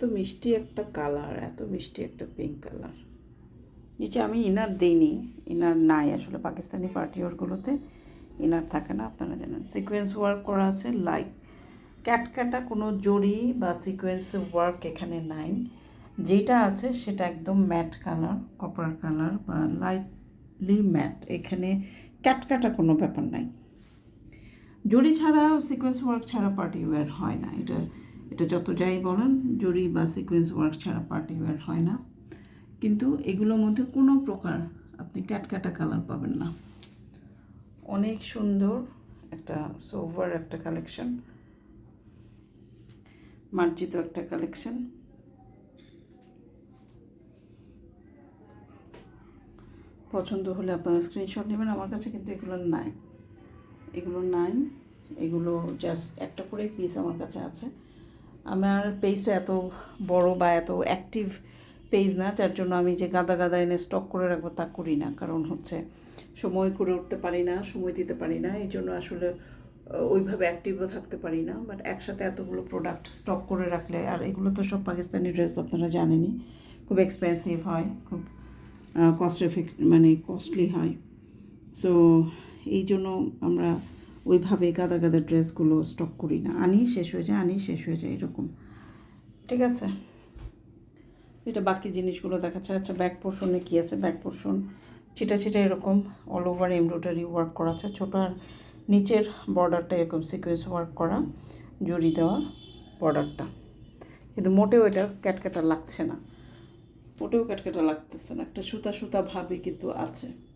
এত মিষ্টি একটা কালার এত মিষ্টি একটা পিঙ্ক কালার নিচে আমি ইনার দিইনি ইনার নাই আসলে পাকিস্তানি পার্টি ওয়ারগুলোতে ইনার থাকে না, আপনারা জানেন। সিকোয়েন্স ওয়ার্ক করা আছে লাইট ক্যাটকাটা কোনো জড়ি বা সিকোয়েন্স ওয়ার্ক এখানে নাই। যেটা আছে সেটা একদম ম্যাট কালার কপার কালার বা লাইটলি ম্যাট এখানে ক্যাটকাটা কোনো ব্যাপার নাই। জড়ি ছাড়া সিকোয়েন্স ওয়ার্ক ছাড়া পার্টি ওয়্যার হয় না। এটা এটা যত যাই বলেন, জড়ি বা সিকোয়েন্স ওয়ার্ক ছাড়া পার্টি ওয়্যার হয় না। কিন্তু এগুলোর মধ্যে কোনো প্রকার আপনি ক্যাটকাটা কালার পাবেন না। অনেক সুন্দর একটা সোভার একটা কালেকশন মার্জিত একটা কালেকশন পছন্দ হলে আপনারা স্ক্রিনশট নেবেন, আমার কাছে কিন্তু এগুলো নাই। এগুলো নাই, এগুলো জাস্ট একটা করে পিস আমার কাছে আছে। আমার পেজটা এত বড় বা এত অ্যাক্টিভ পেজ না, যার জন্য আমি যে গাদা গাদা এনে স্টক করে রাখব তা করি না। কারণ হচ্ছে সময় করে উঠতে পারি না, সময় দিতে পারি না, এই জন্য আসলে ওইভাবে অ্যাক্টিভও থাকতে পারি না। বাট একসাথে এতগুলো প্রোডাক্ট স্টক করে রাখলে, আর এগুলো তো সব পাকিস্তানি ড্রেস আপনারা জানেনই, খুব এক্সপেন্সিভ হয়, খুব কস্ট এফেক্ট মানে কস্টলি হয়। সো এই জন্য আমরা ওইভাবে গাদা গাদা ড্রেসগুলো স্টক করি না। আনি শেষ হয়ে যায় আনি শেষ হয়ে যায় এরকম। ঠিক আছে? এটা বাকি জিনিসগুলো দেখাচ্ছে। আচ্ছা ব্যাক পোর্শনে কী আছে? ব্যাক পোর্শন ছিটা ছিটা এরকম অল ওভার এমব্রয়ডারি ওয়ার্ক করা আছে। ছোটো আর নিচের বর্ডারটা এরকম সিকোয়েন্স ওয়ার্ক করা, জড়ি দেওয়া বর্ডারটা কিন্তু মোটেও এটা ক্যাটক্যাটা লাগছে না। মোটেও ক্যাটক্যাটা লাগতেছে না। একটা সুতা সুতা ভাবে কিন্তু আছে।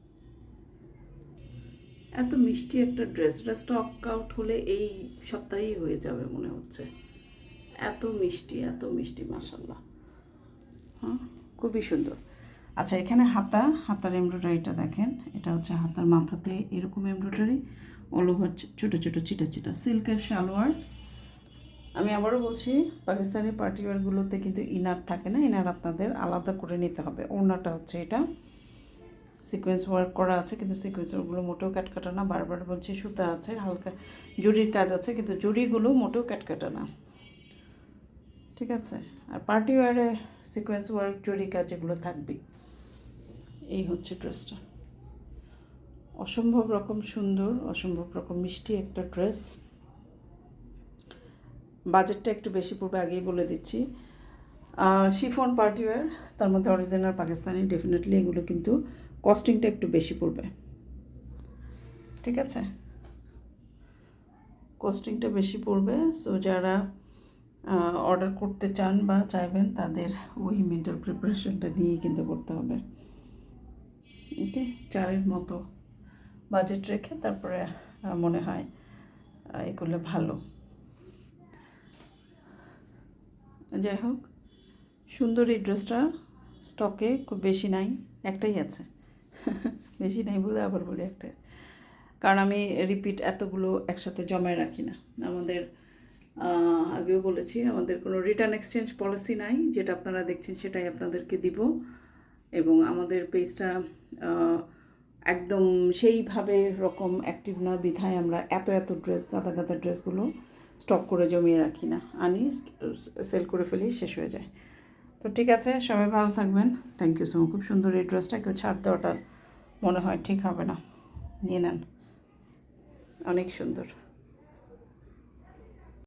এত মিষ্টি একটা ড্রেস স্টক আউট হলে এই সপ্তাহেই হয়ে যাবে মনে হচ্ছে। এত মিষ্টি এত মিষ্টি মাসাল্লাহ হ্যাঁ খুবই সুন্দর। আচ্ছা এখানে হাতা, হাতার এমব্রয়ডারিটা দেখেন। এটা হচ্ছে হাতার মাথাতে এরকম এমব্রয়ডারি অল ওভার ছোটো ছোটো চিটা চিটা সিল্কের সালোয়ার। আমি আবারও বলছি, পাকিস্তানি পার্টিওয়ারগুলোতে কিন্তু ইনার থাকে না ইনার আপনাদের আলাদা করে নিতে হবে। ওড়নাটা হচ্ছে এটা। সিকোয়েন্স ওয়ার্ক করা আছে, কিন্তু সিকোয়েন্স ওয়ার্কগুলো মোটেও কাটকাটা না। বারবার বলছি, সুতা আছে, হালকা জুড়ির কাজ আছে, কিন্তু জুড়িগুলো মোটেও কাটকাটা না। ঠিক আছে? আর পার্টি ওয়ারে সিকোয়েন্স ওয়ার্ক জরি কাজ এগুলো থাকবেই। এই হচ্ছে ড্রেসটা অসম্ভব রকম সুন্দর, অসম্ভব রকম মিষ্টি একটা ড্রেস বাজেটটা একটু বেশি পড়বে, আগেই বলে দিচ্ছি। শিফন পার্টিওয়ার তার মধ্যে অরিজিনাল পাকিস্তানি ডেফিনেটলি এগুলো কিন্তু কস্টিংটা একটু বেশি পড়বে। ঠিক আছে? কস্টিংটা বেশি পড়বে সো যারা অর্ডার করতে চান বা চাইবেন, তাদের ওই মেন্টাল প্রিপারেশনটা নিয়েই কিন্তু করতে হবে। ওকে? চারের মতো বাজেট রেখে তারপরে মনে হয় এ করলে ভালো। যাই হোক, সুন্দর এই ড্রেসটা স্টকে খুব বেশি নাই, একটাই আছে। বেশি নাই বলে আবার বলি একটা। কারণ আমি রিপিট এতগুলো একসাথে জমায় রাখি না। আমাদের আগেও বলেছি, আমাদের কোনো রিটার্ন এক্সচেঞ্জ পলিসি নাই, যেটা আপনারা দেখছেন সেটাই আপনাদেরকে দিব। এবং আমাদের পেজটা একদম সেইভাবে রকম অ্যাক্টিভ না, বিধায় আমরা এত এত ড্রেস গাদা গাদা ড্রেসগুলো স্টক করে জমিয়ে রাখি না। আনি সেল করে ফেলি, শেষ হয়ে যায়। তো ঠিক আছে, সবাই ভালো থাকবেন। থ্যাংক ইউ সো খুব সুন্দর এই ড্রেসটা কেউ ছাড় দেওয়াটা মনে হয় ঠিক হবে না। নিয়ে নেন। অনেক সুন্দর।